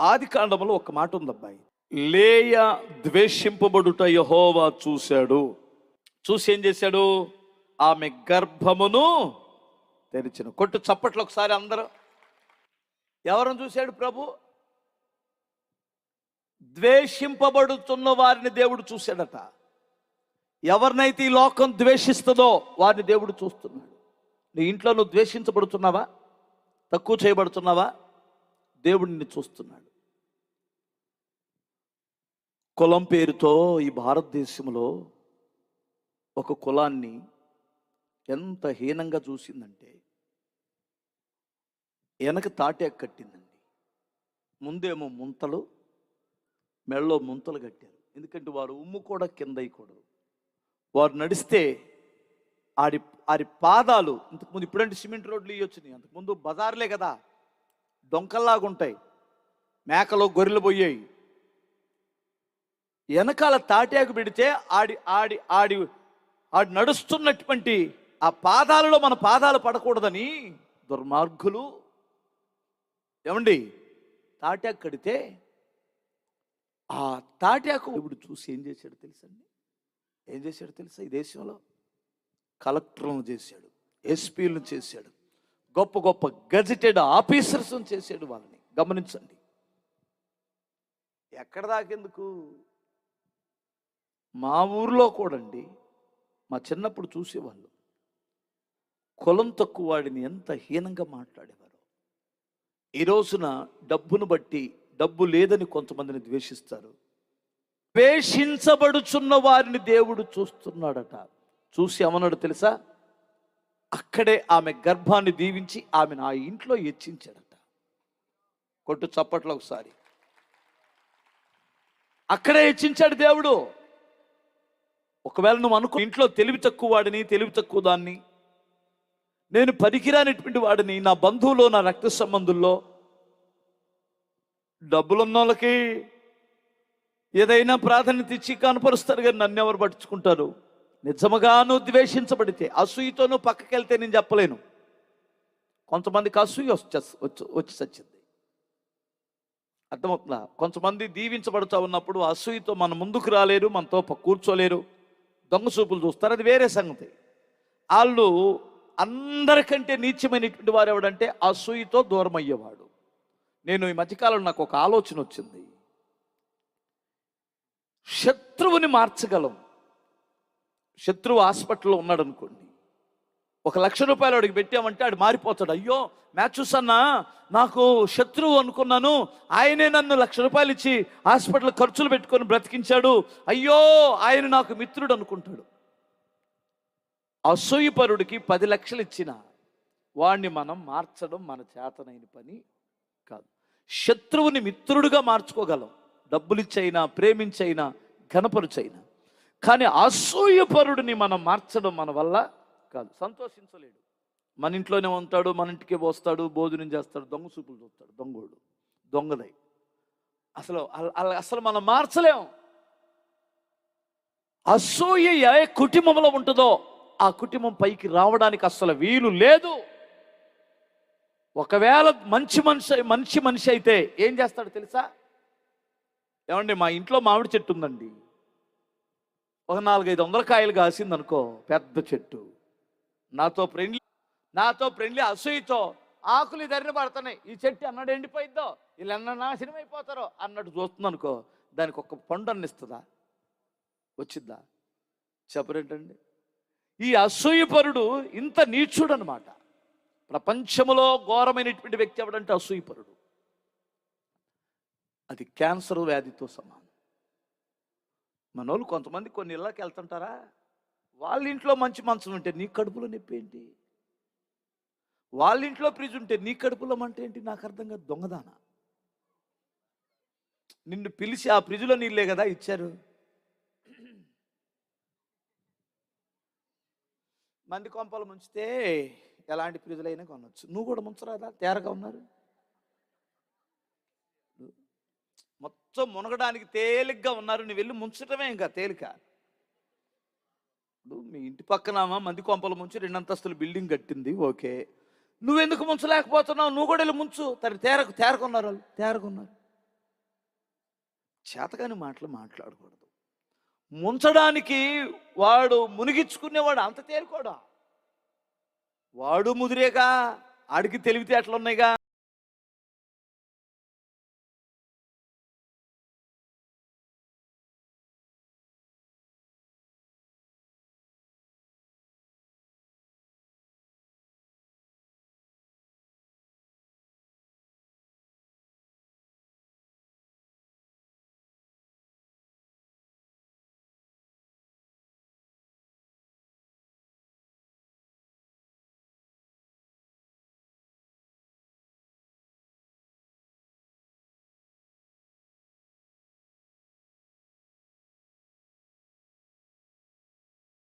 ఆది కాండంలో ఒక మాట ఉంది అబ్బాయి లేయ ద్వేషింపబడుట యహోవా చూశాడు. చూసి ఏం చేశాడు? ఆమె గర్భమును తెరిచిన. కొట్టు చప్పట్లు ఒకసారి అందరూ. ఎవరిని చూశాడు ప్రభు? ద్వేషింపబడుతున్న వారిని దేవుడు చూశాడట. ఎవరినైతే ఈ లోకం ద్వేషిస్తుందో వారిని దేవుడు చూస్తున్నాడు. నీ ఇంట్లో నువ్వు ద్వేషించబడుతున్నావా? తక్కువ చేయబడుతున్నావా? దేవుడు నిన్ను చూస్తున్నాడు. కులం పేరుతో ఈ భారతదేశంలో ఒక కులాన్ని ఎంత హీనంగా చూసిందంటే వెనక తాటే కట్టిందండి. ముందేమో ముంతలు మెళ్ళలో ముంతలు కట్టారు. ఎందుకంటే వారు ఉమ్ము కూడా కింద వేయకూడదు. వారు నడిస్తే ఆడి ఆడి పాదాలు ఇంతకుముందు ఇప్పుడంటే సిమెంట్ రోడ్లు ఇవ్వచ్చుని అంతకుముందు బజార్లే కదా డొంకల్లాగా ఉంటాయి మేకలు గొర్రెలు పోయాయి. వెనకాల తాటాకు పెడితే ఆడి ఆడి ఆడి ఆడి నడుస్తున్నటువంటి ఆ పాదాలలో మన పాదాలు పడకూడదని దుర్మార్గులు. ఏమండి? తాటాకు కడితే ఆ తాటాకు ఇప్పుడు చూసి ఏం చేశాడు తెలుసండి? ఏం చేశాడు తెలుసా? ఈ దేశంలో కలెక్టర్లను చేశాడు ఎస్పీలను చేశాడు గొప్ప గొప్ప గజిటెడ్ ఆఫీసర్స్ని చేశాడు వాళ్ళని. గమనించండి. ఎక్కడ దాకెందుకు? మా ఊర్లో కూడండి మా చిన్నప్పుడు చూసేవాళ్ళు. కులం తక్కువ వాడిని ఎంత హీనంగా మాట్లాడేవారు. ఈ రోజున డబ్బును బట్టి డబ్బు లేదని కొంతమందిని ద్వేషిస్తారు. ద్వేషించబడుచున్న వారిని దేవుడు చూస్తున్నాడట. చూసి ఏమన్నాడు తెలుసా? అక్కడే ఆమె గర్భాన్ని దీవించి ఆమెను ఆ ఇంట్లో హెచ్చించాడట కొట్టు చప్పట్లో ఒకసారి. అక్కడే హెచ్చించాడు దేవుడు. ఒకవేళ నువ్వు అనుకో ఇంట్లో తెలివి తక్కువ వాడిని తెలివి తక్కువ దాన్ని నేను పనికిరానిటువంటి వాడిని నా బంధువులో నా రక్త సంబంధుల్లో డబ్బులున్న వాళ్ళకి ఏదైనా ప్రాధాన్యత ఇచ్చి కనపరుస్తారు కానీ నన్ను ఎవరు పట్టించుకుంటారు? నిజముగాను ద్వేషించబడితే అసూయతోనూ పక్కకెళ్తే నేను చెప్పలేను. కొంతమందికి అసూయ వచ్చి వచ్చి వచ్చి చచ్చింది. అర్థమవుతుందా? కొంతమంది దీవించబడుతూ ఉన్నప్పుడు అసూయతో మన ముందుకు రాలేరు మనతో ప- కూర్చోలేరు. దొంగ చూపులు చూస్తారు. అది వేరే సంగతి. వాళ్ళు అందరికంటే నీచమైనటువంటి వారు ఎవడంటే అసూయతో దూరం అయ్యేవాడు నేను ఈ మధ్యకాలంలో నాకు ఒక ఆలోచన వచ్చింది. శత్రువుని మార్చగలం. శత్రువు హాస్పిటల్లో ఉన్నాడు అనుకోండి ఒక లక్ష రూపాయలు వాడికి పెట్టామంటే ఆడు మారిపోతాడు. అయ్యో మ్యాచ్ అన్న నాకు శత్రువు అనుకున్నాను. ఆయనే నన్ను లక్ష రూపాయలు ఇచ్చి హాస్పిటల్ ఖర్చులు పెట్టుకొని బ్రతికించాడు. అయ్యో ఆయన నాకు మిత్రుడు అనుకుంటాడు. అసూయపరుడికి పది లక్షలు ఇచ్చిన వాడిని మనం మార్చడం మన చేతనైన పని కాదు. శత్రువుని మిత్రుడుగా మార్చుకోగలం. డబ్బులిచ్చైనా ప్రేమించైనా ఘనపరుచైనా. కానీ అసూయపరుడిని మనం మార్చడం మన వల్ల కాదు. సంతోషించలేడు. మన ఇంట్లోనే ఉంటాడు మన ఇంటికే పోస్తాడు భోజనం చేస్తాడు దొంగ చూపులు చూస్తాడు దొంగోడు దొంగదై. అసలు అసలు మనం మార్చలేం. అసూయ ఏ కుటుంబంలో ఉంటుందో ఆ కుటుంబం పైకి రావడానికి అసలు వీలు లేదు. ఒకవేళ మంచి మనిషి మంచి మనిషి అయితే ఏం చేస్తాడు తెలుసా? ఏమండి మా ఇంట్లో మామిడి చెట్టు ఉందండి. ఒక నాలుగైదు వందల కాయలు కాసింది అనుకో పెద్ద చెట్టు. నాతో ఫ్రెండ్లీ నాతో ఫ్రెండ్లీ అసూయతో ఆకులు ధరిన పడుతున్నాయి. ఈ చెట్టు అన్నాడు ఎండిపోయిద్దో వీళ్ళన్న నాశనం అయిపోతారో అన్నట్టు చూస్తుంది అనుకో దానికి ఒక పండు అన్నిస్తుందా? వచ్చిద్దా? చెప్పరేంటండి? ఈ అసూయపరుడు ఇంత నీచుడు అనమాట ప్రపంచంలో ఘోరమైనటువంటి వ్యక్తి ఎవడంటే అసూయపరుడు. అది క్యాన్సర్ వ్యాధితో సమానం. మనోళ్ళు కొంతమంది కొన్ని ఇళ్ళకి వెళ్తుంటారా? వాళ్ళ ఇంట్లో మంచి మంచం ఉంటే నీ కడుపులో నొప్పి ఏంటి? వాళ్ళ ఇంట్లో ఫ్రిడ్జ్ ఉంటే నీ కడుపులో మంట ఏంటి? నాకు అర్థం కాదు దొంగదాన? నిన్ను పిలిచి ఆ ఫ్రిడ్జ్లో నీళ్ళే కదా ఇచ్చారు. మంది కొంపలు ముంచితే ఎలాంటి ఫ్రిడ్జ్లైనా కొనవచ్చు నువ్వు కూడా ముంచరాదా? తేరగా ఉన్నారు? మొత్తం మునగడానికి తేలిగ్గా ఉన్నారు. నువ్వు వెళ్ళి ముంచటమే ఇంకా తేలిక. మీ ఇంటి పక్కన మంది కొంపలు ముంచి రెండు అంతస్తులు బిల్డింగ్ కట్టింది. ఓకే. నువ్వెందుకు ముంచలేకపోతున్నావు? నువ్వు కూడా వెళ్ళి ముంచు. తను తేరకు తేరకున్నారు వాళ్ళు. తేరకున్నారు. చేతకాని మాటలు మాట్లాడకూడదు. ముంచడానికి వాడు మునిగించుకునేవాడు అంత తేరుకోడా వాడు ముదిరేగా ఆడికి తెలివితే అట్లున్నాయిగా